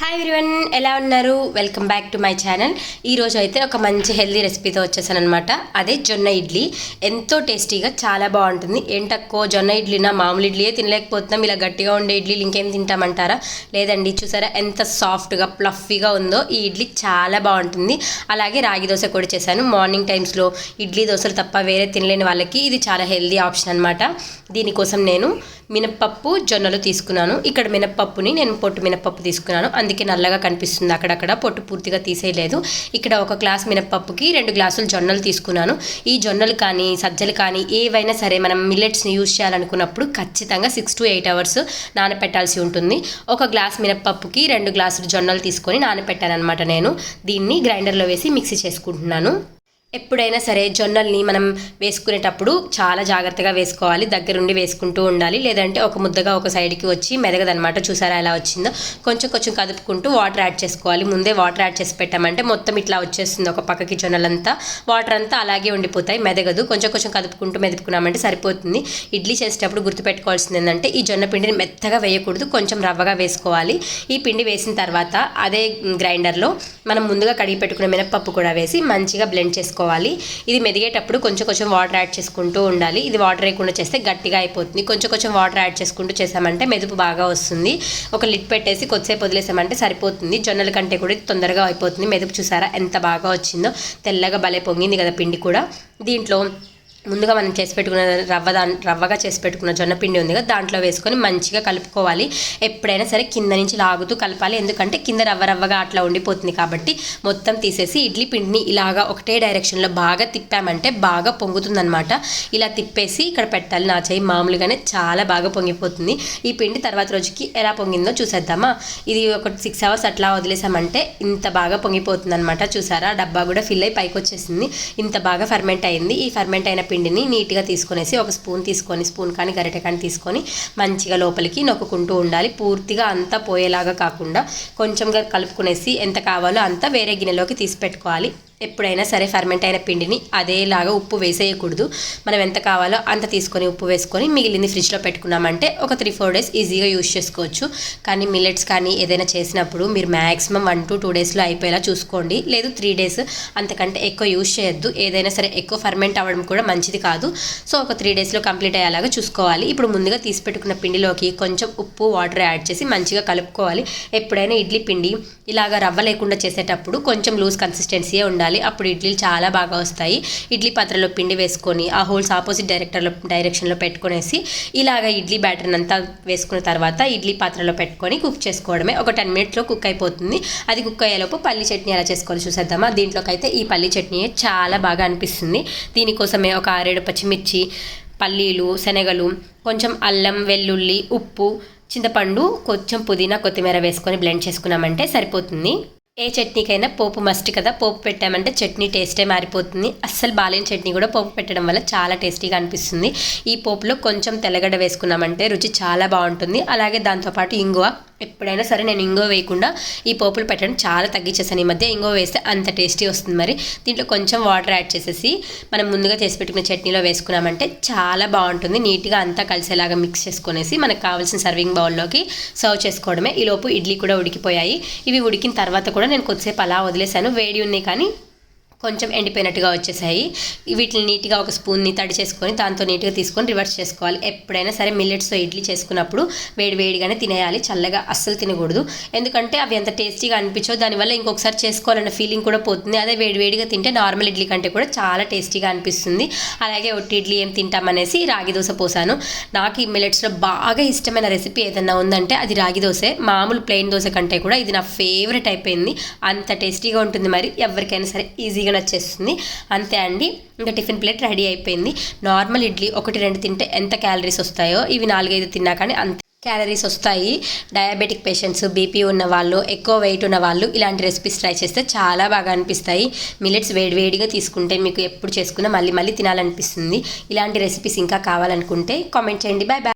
Hi everyone ఎలా ఉన్నారు? Welcome back to my channel ఈరోజు అయితే ఒక మంచి హెల్దీ రెసిపీతో వచ్చేసాను అనమాట అదే జొన్న ఇడ్లీ. ఎంతో టేస్టీగా చాలా బాగుంటుంది. ఏంటక్కో జొన్న ఇడ్లీనా? మామూలు ఇడ్లీయే తినలేకపోతున్నాం. ఇలా గట్టిగా ఉండే ఇడ్లీలు ఇంకేం తింటామంటారా? లేదండి చూసారా ఎంత సాఫ్ట్గా ప్లఫీగా ఉందో? ఈ ఇడ్లీ చాలా బాగుంటుంది. అలాగే రాగి దోశ కూడా చేశాను. మార్నింగ్ టైమ్స్లో ఇడ్లీ దోశలు తప్ప వేరే తినలేని వాళ్ళకి ఇది చాలా హెల్దీ ఆప్షన్ అనమాట దీనికోసం నేను మినప్పప్పు జొన్నలు తీసుకున్నాను. ఇక్కడ మినప్పప్పుని నేను పొట్టు మినప్పప్పు తీసుకున్నాను. అందుకే నల్లగా కనిపిస్తుంది. అక్కడక్కడ పొట్టు పూర్తిగా తీసేయలేదు. ఇక్కడ ఒక గ్లాస్ మినప్పప్పుకి రెండు గ్లాసులు జొన్నలు తీసుకున్నాను. ఈ జొన్నలు కానీ సజ్జలు కానీ ఏవైనా సరే మనం మిల్లెట్స్ని యూజ్ చేయాలనుకున్నప్పుడు ఖచ్చితంగా సిక్స్ టు ఎయిట్ అవర్స్ నానపెట్టాల్సి ఉంటుంది. ఒక గ్లాస్ మినప్పప్పుకి రెండు గ్లాసులు జొన్నలు తీసుకొని నానపెట్టాను అనమాట నేను. దీన్ని గ్రైండర్లో వేసి మిక్సీ చేసుకుంటున్నాను. ఎప్పుడైనా సరే జొన్నల్ని మనం వేసుకునేటప్పుడు చాలా జాగ్రత్తగా వేసుకోవాలి. దగ్గరుండి వేసుకుంటూ ఉండాలి. లేదంటే ఒక ముద్దగా ఒక సైడ్కి వచ్చి మెదగదనమాట చూసారా ఎలా వచ్చిందో? కొంచెం కొంచెం కదుపుకుంటూ వాటర్ యాడ్ చేసుకోవాలి. ముందే వాటర్ యాడ్ చేసి పెట్టామంటే మొత్తం ఇట్లా వచ్చేస్తుంది ఒక పక్కకి జొన్నలంతా. వాటర్ అంతా అలాగే ఉండిపోతాయి. మెదగదు. కొంచెం కొంచెం కదుపుకుంటూ మెదుపుకున్నామంటే సరిపోతుంది. ఇడ్లీ చేసేటప్పుడు గుర్తుపెట్టుకోవాల్సింది ఏంటంటే ఈ జొన్న పిండిని మెత్తగా వేయకూడదు. కొంచెం రవ్వగా వేసుకోవాలి. ఈ పిండి వేసిన తర్వాత అదే గ్రైండర్లో మనం ముందుగా కడిగి పెట్టుకున్న మినపప్పు కూడా వేసి మంచిగా బ్లెండ్ చేసుకోవాలి. చేసుకోవాలి ఇది మెదిగేటప్పుడు కొంచెం కొంచెం వాటర్ యాడ్ చేసుకుంటూ ఉండాలి. ఇది వాటర్ వేయకుండా చేస్తే గట్టిగా అయిపోతుంది. కొంచెం కొంచెం వాటర్ యాడ్ చేసుకుంటూ చేసామంటే మెదుపు బాగా వస్తుంది. ఒక లిడ్ పెట్టేసి కొద్దిసేపు వదిలేసామంటే సరిపోతుంది. జొన్నల కంటే కూడా తొందరగా అయిపోతుంది. మెదుపు చూసారా? ఎంత బాగా వచ్చిందో. తెల్లగా భలే పొంగింది కదా పిండి కూడా. దీంట్లో ముందుగా మనం చేసి పెట్టుకున్న రవ్వ దా రవ్వగా చేసి పెట్టుకున్న జొన్న పిండి ఉంది కదా దాంట్లో వేసుకొని మంచిగా కలుపుకోవాలి. ఎప్పుడైనా సరే కింద నుంచి లాగుతూ కలపాలి. ఎందుకంటే కింద రవ్వ రవ్వగా అట్లా ఉండిపోతుంది కాబట్టి మొత్తం తీసేసి ఇడ్లీ పిండిని ఇలాగా ఒకటే డైరెక్షన్లో బాగా తిప్పామంటే బాగా పొంగుతుందనమాట ఇలా తిప్పేసి ఇక్కడ పెట్టాలి నా చేయి. మామూలుగానే చాలా బాగా పొంగిపోతుంది. ఈ పిండి తర్వాత రోజుకి ఎలా పొంగిందో చూసేద్దామా? ఇది ఒక సిక్స్ అవర్స్ అట్లా వదిలేసామంటే ఇంత బాగా పొంగిపోతుంది అనమాట చూసారా డబ్బా కూడా ఫిల్ అయి పైకి వచ్చేసింది. ఇంత బాగా ఫర్మెంట్ అయింది. ఈ ఫర్మెంట్ అయిన పిండిని నీట్గా తీసుకొనేసి ఒక స్పూన్ తీసుకొని స్పూన్ కానీ గరిటె కానీ తీసుకొని మంచిగా లోపలికి నొక్కుంటూ ఉండాలి. పూర్తిగా అంతా పోయేలాగా కాకుండా కొంచెంగా కలుపుకునేసి ఎంత కావాలో అంతా వేరే గిన్నెలోకి తీసి పెట్టుకోవాలి. ఎప్పుడైనా సరే ఫర్మెంట్ అయిన పిండిని అదేలాగా ఉప్పు వేసేయకూడదు. మనం ఎంత కావాలో అంత తీసుకొని ఉప్పు వేసుకొని మిగిలింది ఫ్రిడ్జ్లో పెట్టుకున్నామంటే ఒక త్రీ ఫోర్ డేస్ ఈజీగా యూజ్ చేసుకోవచ్చు. కానీ మిల్లెట్స్ కానీ ఏదైనా చేసినప్పుడు మీరు మ్యాక్సిమం వన్ టు టూ డేస్లో అయిపోయేలా చూసుకోండి. లేదు త్రీ డేస్ అంతకంటే ఎక్కువ యూజ్ చేయొద్దు. ఏదైనా సరే ఎక్కువ ఫర్మెంట్ అవ్వడం కూడా మంచిది కాదు. సో ఒక త్రీ డేస్లో కంప్లీట్ అయ్యేలాగా చూసుకోవాలి. ఇప్పుడు ముందుగా తీసి పెట్టుకున్న పిండిలోకి కొంచెం ఉప్పు వాటర్ యాడ్ చేసి మంచిగా కలుపుకోవాలి. ఎప్పుడైనా ఇడ్లీ పిండి ఇలాగ రవ్వ లేకుండా చేసేటప్పుడు కొంచెం లూజ్ కన్సిస్టెన్సీయే ఉండాలి. అప్పుడు ఇడ్లీలు చాలా బాగా వస్తాయి. ఇడ్లీ పాత్రలో పిండి వేసుకొని ఆ హోల్స్ ఆపోజిట్ డైరెక్టర్లో డైరెక్షన్లో పెట్టుకునేసి ఇలాగ ఇడ్లీ బ్యాటర్ని అంతా వేసుకున్న తర్వాత ఇడ్లీ పాత్రలో పెట్టుకొని కుక్ చేసుకోవడమే. ఒక టెన్ మినిట్స్లో కుక్ అయిపోతుంది. అది కుక్ అయ్యేలోపు పల్లి చట్నీ ఎలా చేసుకోవాలి చూసేద్దామా? దీంట్లోకి అయితే ఈ పల్లి చట్నీ చాలా బాగా అనిపిస్తుంది. దీనికోసమే ఒక ఆరేడు పచ్చిమిర్చి పల్లీలు శనగలు కొంచెం అల్లం వెల్లుల్లి ఉప్పు చింతపండు కొంచెం పుదీనా కొత్తిమీర వేసుకొని బ్లెండ్ చేసుకున్నామంటే సరిపోతుంది. ఏ చట్నీకైనా పోపు మస్ట్ కదా. పోపు పెట్టామంటే చట్నీ టేస్టే మారిపోతుంది. అస్సలు బాలేని చట్నీ కూడా పోపు పెట్టడం వల్ల చాలా టేస్టీగా అనిపిస్తుంది. ఈ పోపులో కొంచెం తెల్లగడ్డ వేసుకున్నామంటే రుచి చాలా బాగుంటుంది. అలాగే దాంతోపాటు ఇంగువ ఎప్పుడైనా సరే నేను ఇంగో వేయకుండా ఈ పోపులు పెట్టడం చాలా తగ్గించేసాను. ఈ మధ్య ఇంగో వేస్తే అంత టేస్టీ వస్తుంది మరి. దీంట్లో కొంచెం వాటర్ యాడ్ చేసేసి మనం ముందుగా చేసి పెట్టుకున్న చట్నీలో వేసుకున్నామంటే చాలా బాగుంటుంది. నీట్గా అంతా కలిసేలాగా మిక్స్ చేసుకునేసి మనకు కావాల్సిన సర్వింగ్ బౌల్లోకి సర్వ్ చేసుకోవడమే. ఈలోపు ఇడ్లీ కూడా ఉడికిపోయాయి. ఇవి ఉడికిన తర్వాత కూడా నేను కొద్దిసేపు అలా వదిలేశాను వేడి ఉన్నాయి కానీ కొంచెం ఎండిపోయినట్టుగా వచ్చేసాయి. వీటిని నీట్గా ఒక స్పూన్ని తడి చేసుకొని దాంతో నీట్గా తీసుకొని రివర్స్ చేసుకోవాలి. ఎప్పుడైనా సరే మిల్లెట్స్తో ఇడ్లీ చేసుకున్నప్పుడు వేడి వేడిగానే తినేయాలి. చల్లగా అస్సలు తినకూడదు. ఎందుకంటే అవి అంత టేస్టీగా అనిపించవు దానివల్ల ఇంకొకసారి చేసుకోవాలన్న ఫీలింగ్ కూడా పోతుంది. అదే వేడి వేడిగా తింటే నార్మల్ ఇడ్లీ కంటే కూడా చాలా టేస్టీగా అనిపిస్తుంది. అలాగే ఒట్టి ఇడ్లీ ఏం తింటామనేసి రాగి దోశ పోసాను. నాకు ఈ మిల్లెట్స్లో బాగా ఇష్టమైన రెసిపీ ఏదన్నా ఉందంటే అది రాగి దోశ. మామూలు ప్లెయిన్ దోశ కంటే కూడా ఇది నా ఫేవరెట్ అయిపోయింది. అంత టేస్టీగా ఉంటుంది మరి. ఎవరికైనా సరే ఈజీగా నచ్చేస్తుంది అంతే అండి. ఇంకా టిఫిన్ ప్లేట్ రెడీ అయిపోయింది. నార్మల్ ఇడ్లీ ఒకటి రెండు తింటే ఎంత క్యాలరీస్ వస్తాయో ఇవి నాలుగైదు తిన్నా కానీ అంత క్యాలరీస్ వస్తాయి. డయాబెటిక్ పేషెంట్స్ బీపీ ఉన్న వాళ్ళు ఎక్కువ వెయిట్ ఉన్న వాళ్ళు ఇలాంటి రెసిపీస్ ట్రై చేస్తే చాలా బాగా అనిపిస్తాయి. మిలెట్స్ వేడివేడిగా తీసుకుంటే మీకు ఎప్పుడు చేసుకున్నా మళ్ళీ మళ్ళీ తినాలనిపిస్తుంది. ఇలాంటి రెసిపీస్ ఇంకా కావాలనుకుంటే కామెంట్ చేయండి. Bye bye